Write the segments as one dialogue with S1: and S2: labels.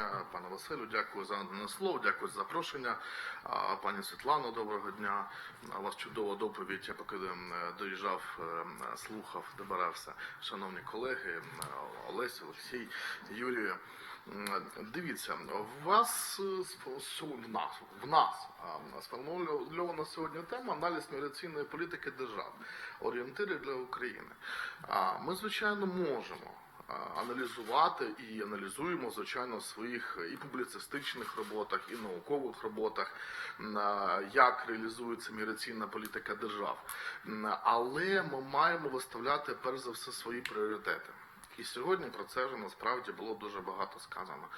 S1: Е, Пане Василю, дякую за надане слово, дякую за запрошення. Пані Світлано, доброго дня. У вас чудова доповідь. Я поки е, доїжджав, е, слухав, добирався. Шановні колеги, Олесь, Олексій, Юрію. Дивіться, у вас е, в нас в нас сформульована сьогодні тема аналіз міграційної політики держав, орієнтири для України. Ми, звичайно, можемо аналізувати і аналізуємо, звичайно, в своїх і публіцистичних роботах, і наукових роботах, як реалізується міграційна політика держав. Але ми маємо виставляти перш за все свої пріоритети. І сьогодні про це вже насправді було дуже багато сказано.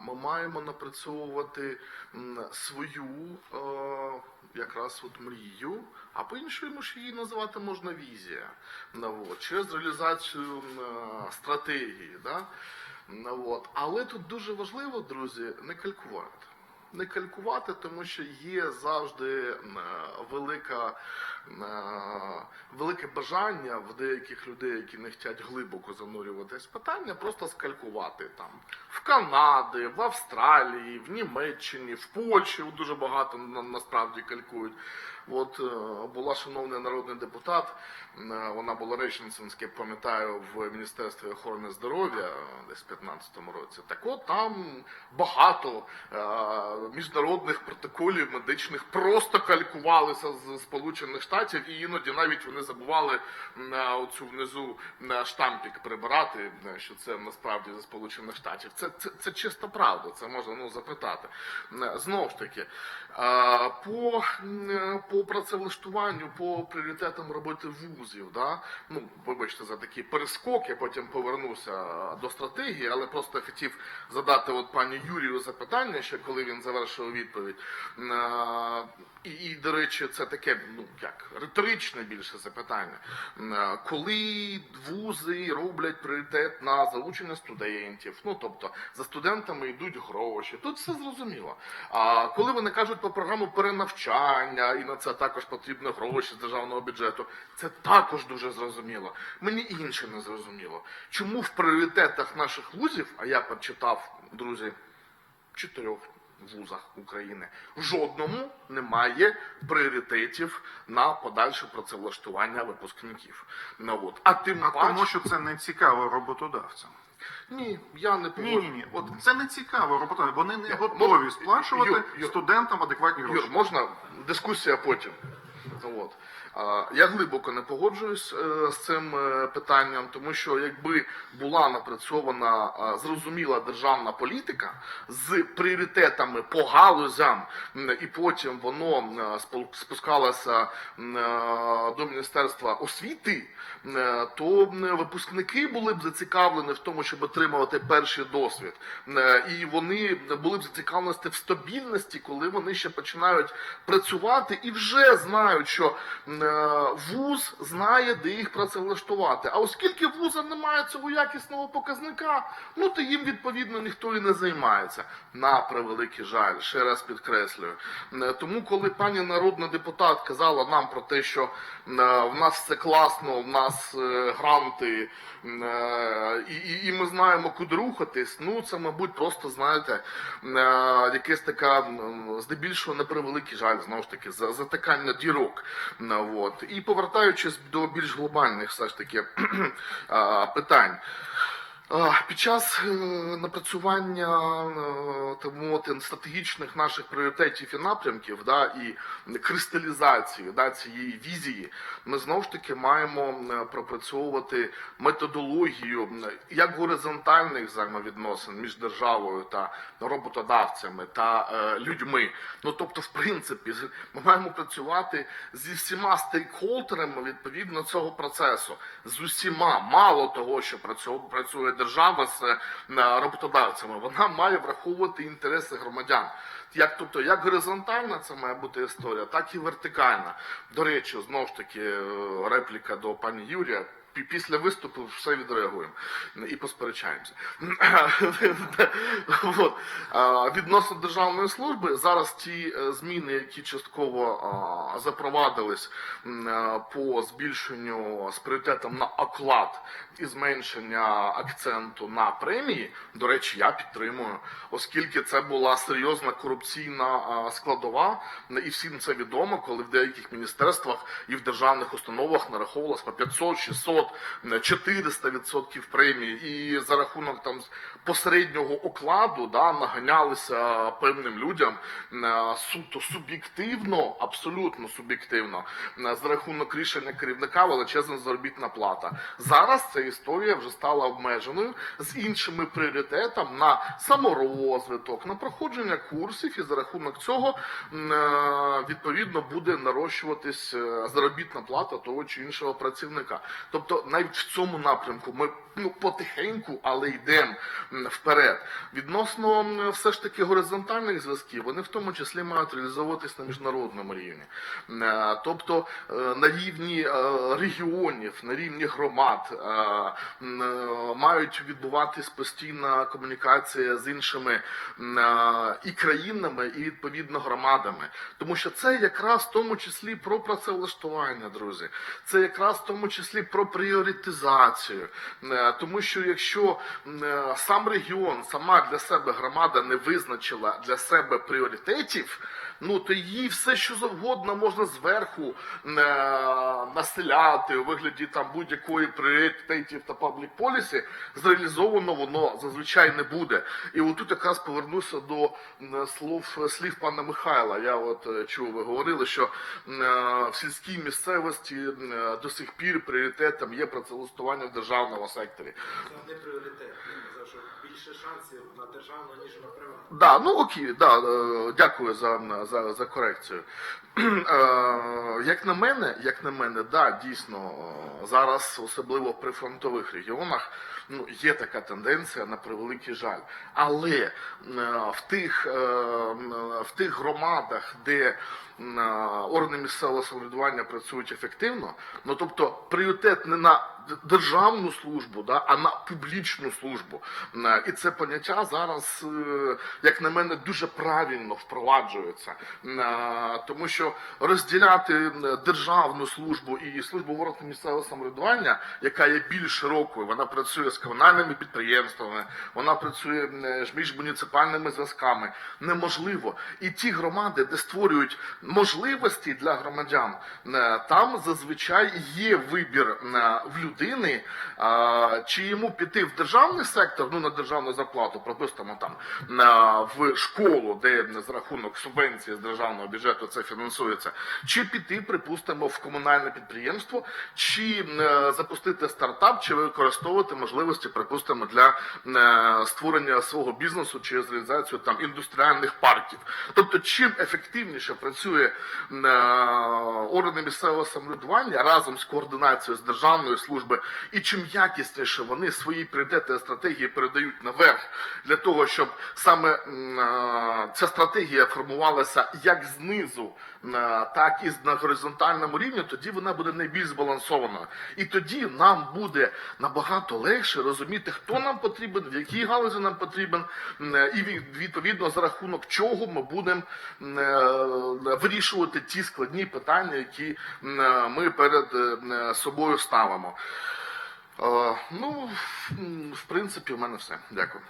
S1: Ми маємо напрацьовувати свою е, якраз от мрію, а по-іншому ж її називати можна візія. Ну, от, через реалізацію е, стратегії. Да? Ну, от. Але тут дуже важливо, друзі, не калькувати. Не калькувати, тому що є завжди е, велика, е, велике бажання в деяких людей, які не хочуть глибоко занурюватись питання, просто скалькувати там в Канаді, в Австралії, в Німеччині, в Польщі дуже багато на- насправді калькують. От е, була шановний народний депутат, е, вона була речницинська, пам'ятаю, в Міністерстві охорони здоров'я е, десь в 15-му році. Так от там багато міжнародних протоколів медичних просто калькувалися з Сполучених Штатів, і іноді навіть вони забували на оцю внизу штампік прибирати, що це насправді зі Сполучених Штатів. Це, це, це чиста правда, це можна ну, запитати. Знову ж таки, по, по працевлаштуванню, по пріоритетам роботи вузів, да? ну, вибачте за такі перескоки, потім повернуся до стратегії, але просто хотів задати от пані Юрію запитання, ще коли він завершив відповідь. І, і, до речі, це таке, ну як, риторичне більше запитання. Коли вузи роблять пріоритет на залучення студентів, ну тобто за студентами йдуть гроші, тут все зрозуміло. А коли вони кажуть про програму перенавчання, і на це також потрібні гроші з державного бюджету, це також дуже зрозуміло. Мені інше не зрозуміло. Чому в пріоритетах наших вузів, а я почитав, друзі, чотирьох вузах України. В жодному немає пріоритетів на подальше працевлаштування випускників. Ну, от. А тим
S2: А
S1: паче,
S2: тому, що це не цікаво роботодавцям.
S1: Ні, я не
S2: Ні,
S1: погоджу.
S2: ні, ні. От це не цікаво робота. Вони не готові
S1: можна-
S2: сплачувати
S1: Юр, Юр.
S2: студентам адекватні гроші.
S1: Юр, можна дискусія потім. От. Я глибоко не погоджуюсь е, з цим е, питанням, тому що якби була напрацьована е, зрозуміла державна політика з пріоритетами по галузям, і потім воно м, спускалося е, до Міністерства освіти, е, то випускники були б зацікавлені в тому, щоб отримувати перший досвід. Е, І вони були б зацікавлені в стабільності, коли вони ще починають працювати і вже знають, що е, вуз знає, де їх працевлаштувати. А оскільки вуза немає цього якісного показника, ну то їм відповідно ніхто і не займається. На превеликий жаль, ще раз підкреслюю. Е, Тому, коли пані народна депутат казала нам про те, що е, в нас все класно, в нас гранти, і, і, і ми знаємо, куди рухатись, ну це, мабуть, просто знаєте, якесь така здебільшого на превеликий жаль, знову ж таки, за- затикання дірок. Ну, От. І повертаючись до більш глобальних все ж таки питань. Під час е, напрацювання е, мовити, стратегічних наших пріоритетів і напрямків, да, і кристалізації да, цієї візії, ми знову ж таки маємо е, пропрацьовувати методологію як горизонтальних взаємовідносин між державою та роботодавцями та е, людьми. Ну тобто, в принципі, ми маємо працювати зі всіма стейкхолдерами відповідно цього процесу, з усіма. Мало того, що працю- працює держава з е, роботодавцями, вона має враховувати інтереси громадян. Як тобто, як горизонтальна це має бути історія, так і вертикальна. До речі, знову ж таки, е, репліка до пані Юрія. Пі- після виступу все відреагуємо. І посперечаємося. Відносно державної служби зараз ті е, зміни, які частково запровадились е, по збільшенню з пріоритетом на оклад і зменшення акценту на премії, до речі, я підтримую, оскільки це була серйозна корупційна складова, і всім це відомо, коли в деяких міністерствах і в державних установах нараховувалось по 500, 400 відсотків премії, і за рахунок там посереднього окладу да, наганялися певним людям е, суто суб'єктивно, абсолютно суб'єктивно, е, за рахунок рішення керівника величезна заробітна плата. Зараз ця історія вже стала обмеженою з іншими пріоритетами на саморозвиток, на проходження курсів, і за рахунок цього е, відповідно буде нарощуватись заробітна плата того чи іншого працівника. Тобто, навіть в цьому напрямку ми ну потихеньку, але йдемо вперед. Відносно все ж таки горизонтальних зв'язків, вони в тому числі мають реалізовуватись на міжнародному рівні. Е, Тобто е, на рівні е, регіонів, на рівні громад мають відбуватись постійна комунікація з іншими і країнами, і відповідно громадами. Тому що це якраз в тому числі про працевлаштування, друзі. Це якраз в тому числі про пріоритизацію. Е, Тому що якщо е, сам регіон, сама для себе громада не визначила для себе пріоритетів, ну то їй все що завгодно можна зверху е, населяти у вигляді там будь-якої пріоритетів та паблік полісі, зреалізовано воно зазвичай не буде. І отут якраз повернуся до слов слів пана Михайла. Я от чув, ви говорили, що в сільській місцевості до сих пір пріоритетом є працевлаштування в державному секторі.
S3: Це не пріоритет. Він що більше шансів на державну, ніж на приватну.
S1: Да, ну окей, да, е, дякую за, за, за корекцію. Е, Як на мене, як на мене, да, дійсно е, зараз, особливо в прифронтових регіонах, ну є така тенденція на превеликий жаль. Але в тих, в тих громадах, де органи місцевого самоврядування працюють ефективно, ну тобто пріоритет не на державну службу, да, а на публічну службу. Е, І це поняття зараз, е, як на мене, дуже правильно впроваджується, Е, тому що розділяти державну службу і службу в місцевого самоврядування, яка є більш широкою, вона працює з комунальними підприємствами, вона працює з міжмуніципальними зв'язками. Неможливо. І ті громади, де створюють можливості для громадян, е, там зазвичай є вибір е, в людини, е, чи йому піти в державний сектор, ну на державну зарплату, пропустимо там в школу, де за рахунок субвенції з державного бюджету це фінансується, чи піти, припустимо, в комунальне підприємство, чи запустити стартап, чи використовувати можливості, припустимо, для створення свого бізнесу через реалізацію там індустріальних парків. Тобто, чим ефективніше працює е, органи місцевого самоврядування разом з координацією з державної служби, і чим якісніше вони свої пріоритети стратегії передають наверх для того, щоб саме е, ця стратегія формувалася як знизу, е, так і на горизонтальному рівні, тоді вона буде найбільш збалансованою. І тоді нам буде набагато легше розуміти, хто нам потрібен, в якій галузі нам потрібен, і відповідно за рахунок чого ми будемо е, вирішувати ті складні питання, які е, ми перед е, собою ставимо. Е, Ну, в принципі, у мене все. Дякую.